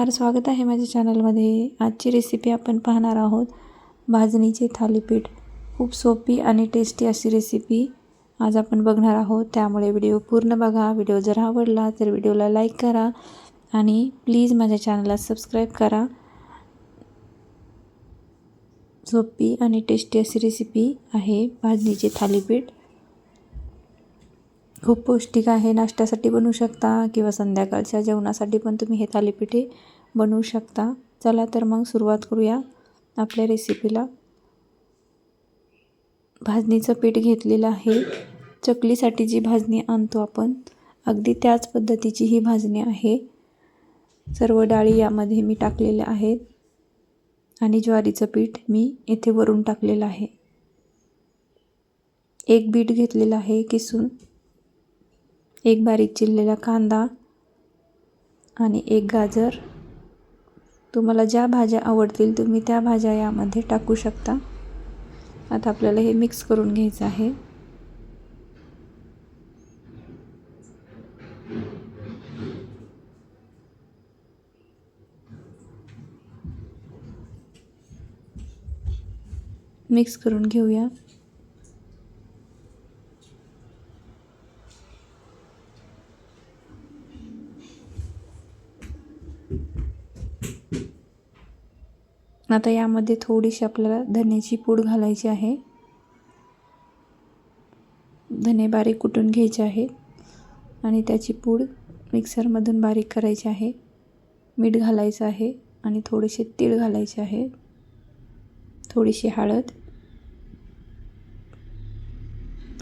नमस्कार स्वागत आहे माझ्या चॅनलमध्ये. आजची रेसिपी आपण पाहणार आहोत भाजणीचे थालीपीठ. खूप सोपी आणि टेस्टी अशी रेसिपी आज आपण बघणार आहोत. त्यामुळे व्हिडिओ पूर्ण बघा. व्हिडिओ जर आवडला तर व्हिडिओला लाईक करा आणि प्लीज माझ्या चॅनलला सबस्क्राईब करा. सोपी आणि टेस्टी अशी रेसिपी आहे भाजणीचे थालीपीठ. खूप पौष्टिक आहे नाश्त्यासाठी बनवू शकता किंवा संध्याकाळच्या जेवणासाठी पण तुम्ही हे थालीपीठे बनवू शकता. चला तर मग सुरुवात करूया आपल्या रेसिपीला भाजणीचं पीठ घेतलेलं आहे. चकलीसाठी जी भाजणी आणतो आपण अगदी त्याच पद्धतीची ही भाजणी आहे. सर्व डाळी यामध्ये मी टाकलेल्या आहेत आणि ज्वारीचं पीठ मी इथे वरून टाकलेलं आहे. एक बीट घेतलेलं आहे किसून. एक बारीक चिरलेला कांदा आणि एक गाजर. तुम्हाला ज्या भाज्या आवडतील तुम्ही त्या भाज्या यामध्ये टाकू शकता. आता आपल्याला हे मिक्स करून घ्यायचं आहे. मिक्स करून घेऊया. आता यामध्ये थोडीशी आपल्याला धन्याची पूड घालायची आहे. धने बारीक कुटून घ्यायचे आहेत आणि त्याची पूड मिक्सरमधून बारीक करायची आहे. मीठ घालायचं आहे आणि थोडेसे तीळ घालायचे आहे. थोडीशी हळद.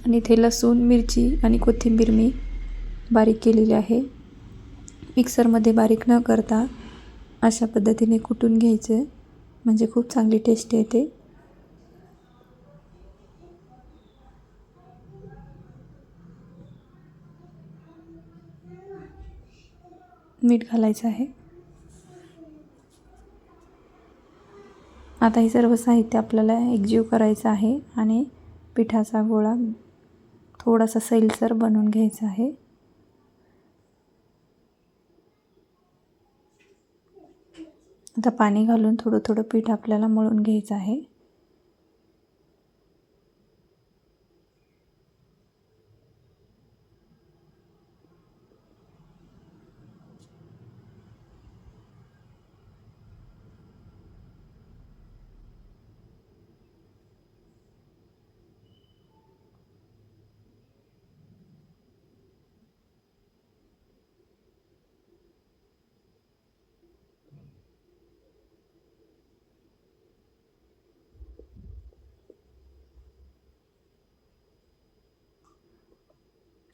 आणि इथे लसूण मिरची आणि कोथिंबीर मी बारीक केलेली आहे. मिक्सरमध्ये बारीक न करता अशा पद्धतीने कुटून घ्यायचं. म्हणजे खूप चांगली टेस्ट येते मीठ घालायचं आहे. आता हे सर्व साहित्य आपल्याला एकजीव करायचं आहे आणि पिठाचा गोळा थोडासा सैलसर बनवून घ्यायचा आहे. आता पाणी घालून थोडं थोडं पीठ आपल्याला मळून घ्यायचं आहे.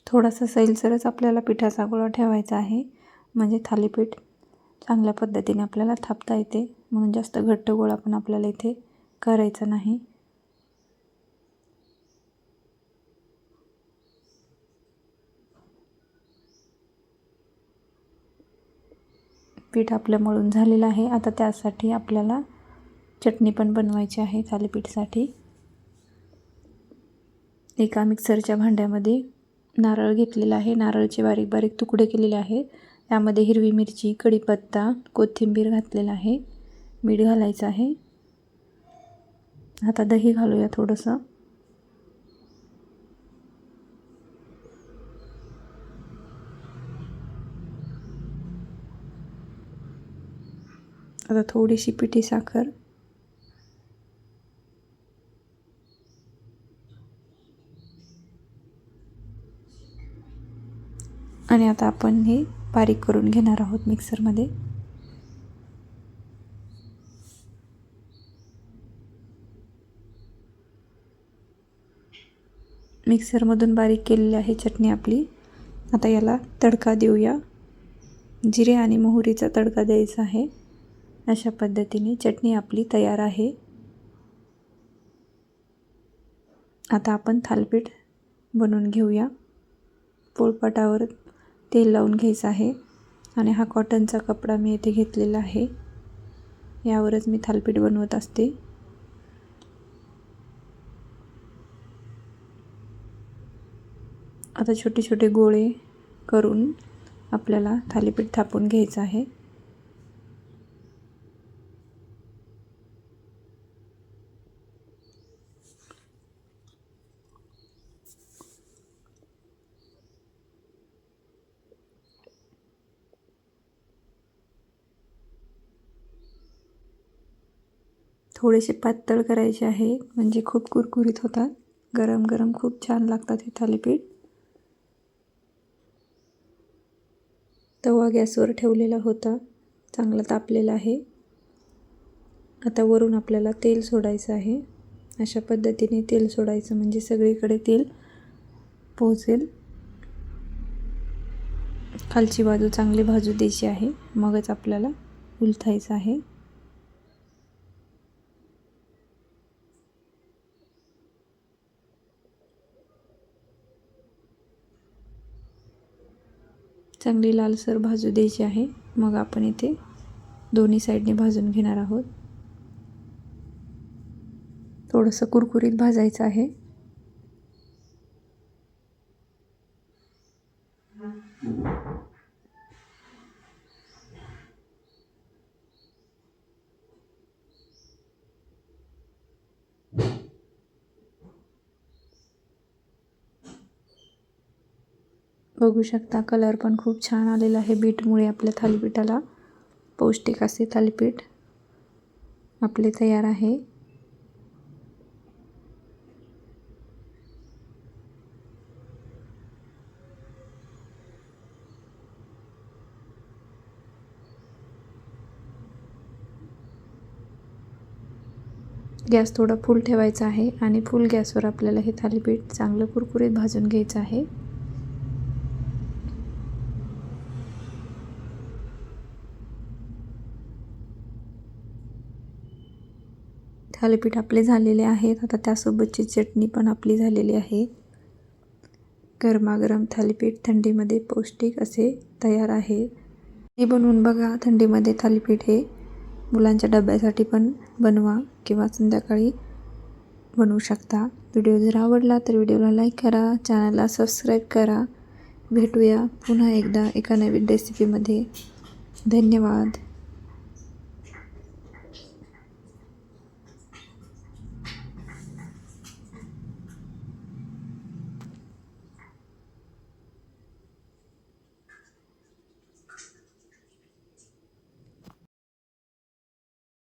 थोडासा सैलसरच आपल्याला पिठाचा गोळा ठेवायचा आहे. म्हणजे थालीपीठ चांगल्या पद्धतीने आपल्याला थापता येते. म्हणून जास्त घट्ट गोळा पण आपल्याला इथे करायचा नाही. पीठ आपलं मळून झालेलं आहे. आता त्यासाठी आपल्याला चटणी पण बनवायची आहे थालीपीठसाठी. एका मिक्सरच्या भांड्यामध्ये नारळ घेतलेला आहे. नारळचे बारीक बारीक तुकडे केलेले आहे. त्यामध्ये हिरवी मिरची कढीपत्ता कोथिंबीर घातलेला आहे. मीठ घालायचं आहे. आता दही घालूया थोडंसं. आता थोडीशी पिठी साखर. आणि आता आपण हे बारीक करून घेणार आहोत मिक्सरमध्ये. मिक्सरमधून बारीक केलेली आहे चटणी आपली. आता याला तडका देऊया. जिरे आणि मोहरीचा तडका द्यायचा आहे. अशा पद्धतीने चटणी आपली तयार आहे. आता आपण थालपीठ बनवून घेऊया. पोळपाटावर तेल लावून घ्यायचं आहे आणि हा कॉटनचा कपडा मी इथे घेतलेला आहे. यावरच मी थालपीठ बनवत असते. आता छोटे छोटे गोळे करून आपल्याला थालीपीठ थापून घ्यायचं आहे. थोडेसे पातळ करायचे आहे. म्हणजे खूप कुरकुरीत होतात. गरम गरम खूप छान लागतात हे थालीपीठ. तवा गॅसवर ठेवलेला होता. चांगला तापलेला आहे. आता वरून आपल्याला तेल सोडायचं आहे. अशा पद्धतीने तेल सोडायचं म्हणजे सगळीकडे तेल पोहोचेल. खालची बाजू चांगली भाजू द्यायची आहे. मगच आपल्याला उलथायचं आहे. चांगली लालसर भाजू द्यायची आहे. मग आपण इथे दोन्ही साईडने भाजून घेणार आहोत. थोडंसं कुरकुरीत भाजायचं आहे. बघू शकता. कलर पण खूप छान आलेला आहे बीटमुळे आपल्या थालीपीठाला. पौष्टिक असे थालीपीठ आपले तयार आहे. गॅस थोडा फुल ठेवायचा आहे आणि फुल गॅसवर आपल्याला हे थालीपीठ चांगलं कुरकुरीत भाजून घ्यायचं आहे. थालीपीठ आपले झालेले आहेत. आता त्यासोबतची चटणी पण आपली झालेली आहे. गरमागरम थालीपीठ थंडीमध्ये पौष्टिक असे तयार आहे. हे बनवून बघा थंडीमध्ये थालीपीठ हे मुलांच्या डब्यासाठी पण बनवा किंवा संध्याकाळी बनवू शकता. व्हिडिओ जर आवडला तर व्हिडिओला लाईक करा चॅनलला सबस्क्राईब करा. भेटूया पुन्हा एकदा एका नवीन रेसिपीमध्ये धन्यवाद.